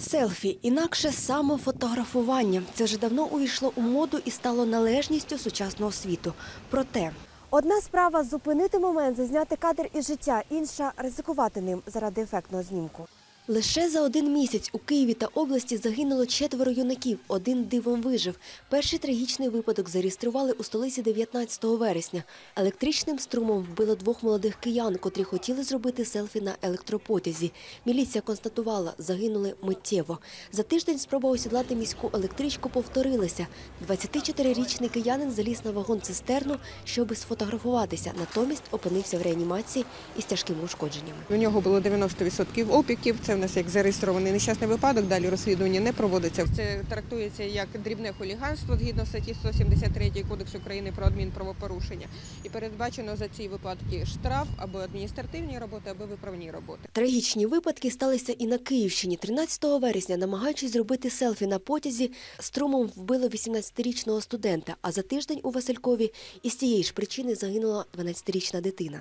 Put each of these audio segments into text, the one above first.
Селфі, інакше самофотографування. Це вже давно увійшло у моду і стало належністю сучасного світу. Проте одна справа зупинити момент, зазняти кадр із життя, інша ризикувати ним заради ефектного знімку. Лише за один місяць у Києві та області загинуло четверо юнаків. Один дивом вижив. Перший трагічний випадок зареєстрували у столиці 19 вересня. Електричним струмом вбило двох молодих киян, котрі хотіли зробити селфі на електропотязі. Міліція констатувала, загинули миттєво. За тиждень спроба осідлати міську електричку повторилася. 24-річний киянин заліз на вагон цистерну, щоби сфотографуватися. Натомість опинився в реанімації із тяжкими ушкодженнями. У нього було 90% опіків. Це нас як зареєстрований нещасний випадок. Далі розслідування не проводиться. Це трактується як дрібне хуліганство згідно статті 173 Кодексу України про адмінправопорушення. І передбачено за ці випадки штраф або адміністративні роботи, або виправні роботи. Трагічні випадки сталися і на Київщині. 13 вересня, намагаючись зробити селфі на потязі, струмом вбило 18-річного студента. А за тиждень у Василькові із цієї ж причини загинула 12-річна дитина.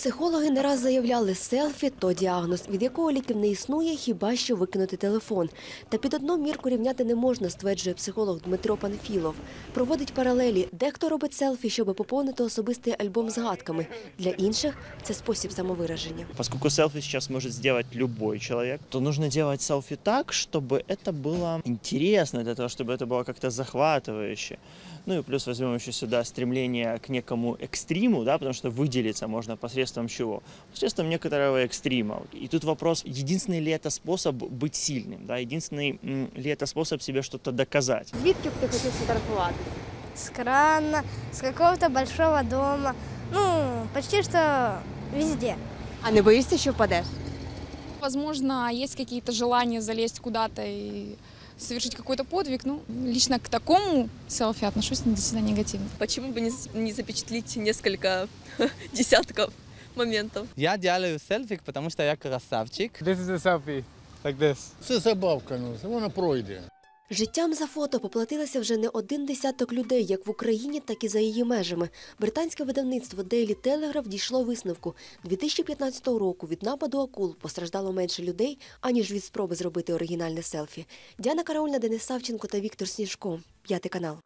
Психологи не раз заявляли, селфі то діагноз, від якого ліків не існує, хіба що викинути телефон. Та під одну мірку рівняти не можна, стверджує психолог Дмитро Панфілов. Проводить паралелі. Дехто робить селфі, щоб поповнити особистий альбом згадками. Для інших це спосіб самовираження. Поскольку селфи сейчас может сделать любой человек, то нужно делать селфи так, чтобы это было интересно, для того, чтобы это было как-то захватывающе. Ну и плюс возьмем еще сюда стремление к некому экстриму, да, потому что выделиться можно посредством чего? Посредством некоторого экстрима. И тут вопрос, единственный ли это способ быть сильным, да, единственный м, ли это способ себе что-то доказать. Звідки б ти хотів сфотографуватися? с крана, с какого-то большого дома. Ну, почти что везде. А не боїшся, що впадеш? Возможно, есть какие-то желания залезть куда-то и совершить какой-то подвиг. Ну, лично к такому селфи отношусь действительно негативно. Почему бы не, с- не запечатлить несколько десятков моментов? Я делаю селфик, потому что я красавчик. This is a selfie, like this. Це забавка, ну, це вона пройде. Життям за фото поплатилося вже не один десяток людей, як в Україні, так і за її межами. Британське видавництво Daily Telegraph дійшло висновку. 2015 року від нападу акул постраждало менше людей, аніж від спроби зробити оригінальне селфі. Діана Караульна, Денис Савченко та Віктор Сніжко. П'ятий канал.